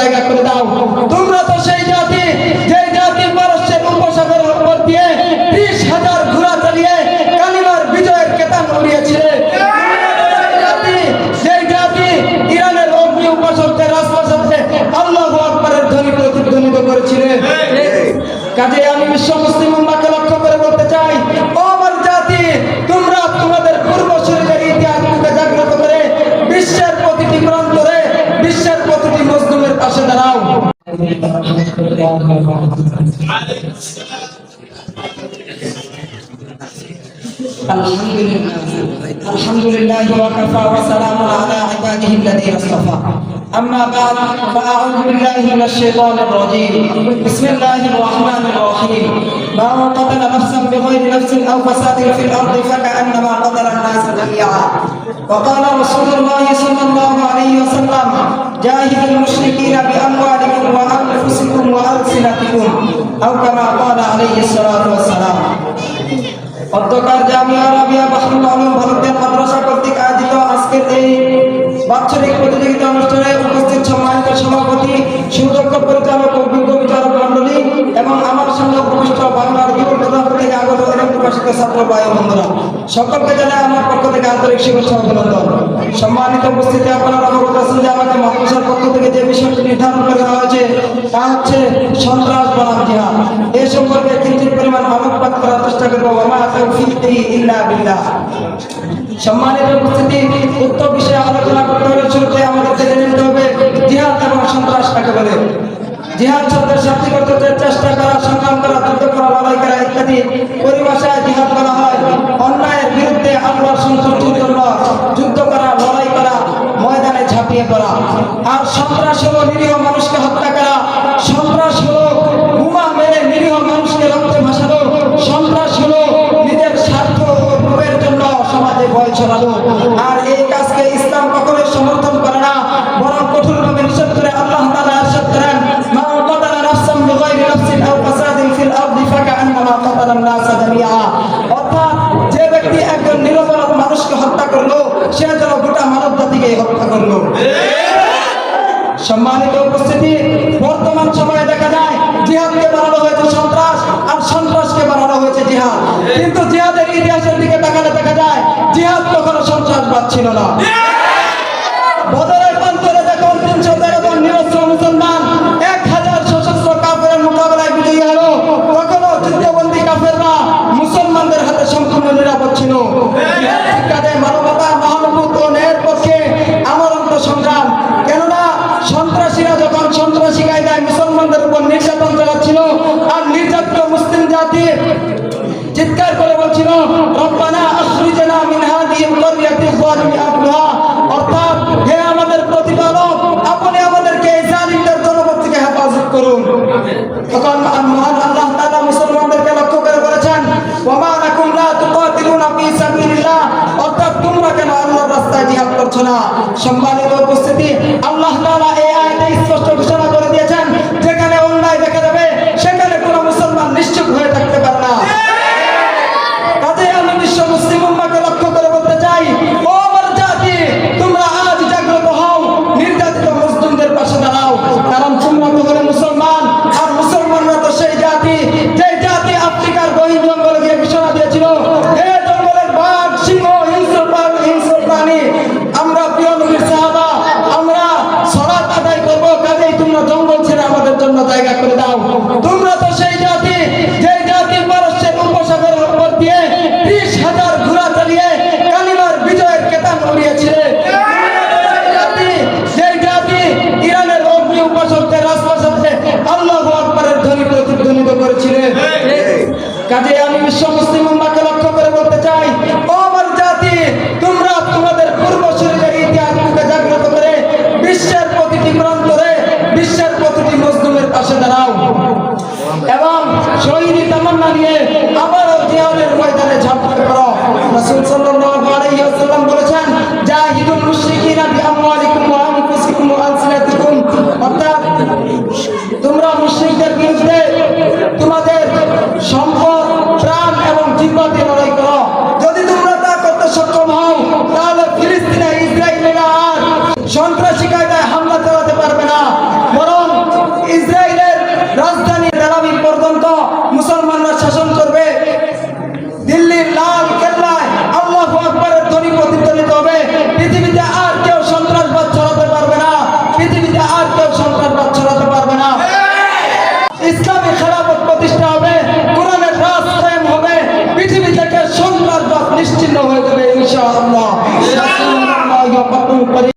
জায়গা করে দাও। তোমরা তো সেই জাতি যে জাতি মানুষের উপসাগরের উপর দিয়ে ত্রিশ হাজার ঘোড়া চালিয়ে কালিমার বিজয়ের কেতান উড়িয়েছিলে কাজে আমি বিশ্ব মুসলিম الحمد لله الحمد لله وكفى وسلام على عباده الذين اصطفى. أما بعد فأعوذ بالله من الشيطان الرجيم. بسم الله الرحمن الرحيم. من قتل نفسا بغير نفس أو فساد في الأرض فكأنما قتل الناس جميعا. وقال رسول الله صلى الله عليه وسلم جاهد আও কামা ক্বালা আলাইহি সালাতু ওয়াস সালাম অধ্যকার জামিয়া রাবিয়া বাহরুল আলম ভারতের মাদ্রাসা কর্তৃক আয়োজিত আজকের এই বাৎসরিক প্রতিযোগিতা অনুষ্ঠানে উপস্থিত সম্মানিত সভাপতি সুযোগ্য পরিচালক ও বিজ্ঞ বাংলার দূর প্রকাশিত ছাত্র ভাই বন্ধুরা। সকলকে জানাই আমার পক্ষ থেকে আন্তরিক শুভেচ্ছা অভিনন্দন। সম্মানিত উপস্থিতি আপনারা অবগত আছেন যে আমাকে মাদ্রাসার পক্ষ থেকে যে বিষয়টি নির্ধারণ করে দেওয়া হয়েছে, তা হচ্ছে সন্ত্রাস বনাম জিহাদ। এ সম্পর্কে কিঞ্চিত পরিমাণ আলোকপাত করার চেষ্টা করব। ইল্লা বিল্লাহ। সম্মানিত উপস্থিতি, উক্ত বিষয়ে আলোচনা করতে হলে শুরুতে আমাদের জেনে নিতে হবে, জিহাদ এবং সন্ত্রাস কাকে বলে? জিহাদ শব্দের শান্তি করতে চেষ্টা করা, সংগ্রাম করা, যুদ্ধ করা, লড়াই করা ইত্যাদি। পরিভাষায় জিহাদ করা হয় আর সন্ত্রাস হলো নিরীহ মানুষকে হত্যা করা সন্ত্রাস হলো বোমা মেরে নিরীহ মানুষকে রক্তে ভাসানো সন্ত্রাস হলো নিজের স্বার্থ ও লোভের জন্য সমাজে ভয় ছড়ানো আর এই কাজকে ইসলাম কখনোই সমর্থন করে না বরং কঠোরভাবে নিষেধ করে আল্লাহ তাআলা ইরশাদ করেন মা কাতালা নাফসান বিগাইরি নাফসিন আও ফাসাদিন ফিল আরদি ফাকান্নামা কাতালা الناس জামিআ অর্থাৎ যে ব্যক্তি একজন নিরপরাধ মানুষকে হত্যা করলো সে যেন গোটা মানব জাতিকে হত্যা করলো সম্মানিত উপস্থিতি, বর্তমান সময়ে দেখা যায় জিহাদকে বানানো হয়েছে সন্ত্রাস আর সন্ত্রাসকে বানানো হয়েছে জিহাদ। কিন্তু জিহাদের ইতিহাসের দিকে তাকালে দেখা যায় জিহাদ কখনো সন্ত্রাসবাদ ছিল না। কাজে আমি বিশ্ব মুসলিম উম্মাকে লক্ষ্য করে বলতে চাই আমার জাতি, তোমরা তোমাদের জাগ্রত করে বিশ্বের প্রতিটি প্রান্তরে, বিশ্বের প্রতিটি মজলুমের পাশে দাঁড়াও। এবং শহীদ তামান্না নিয়ে আবারও ময়দানে ঝাঁপ করো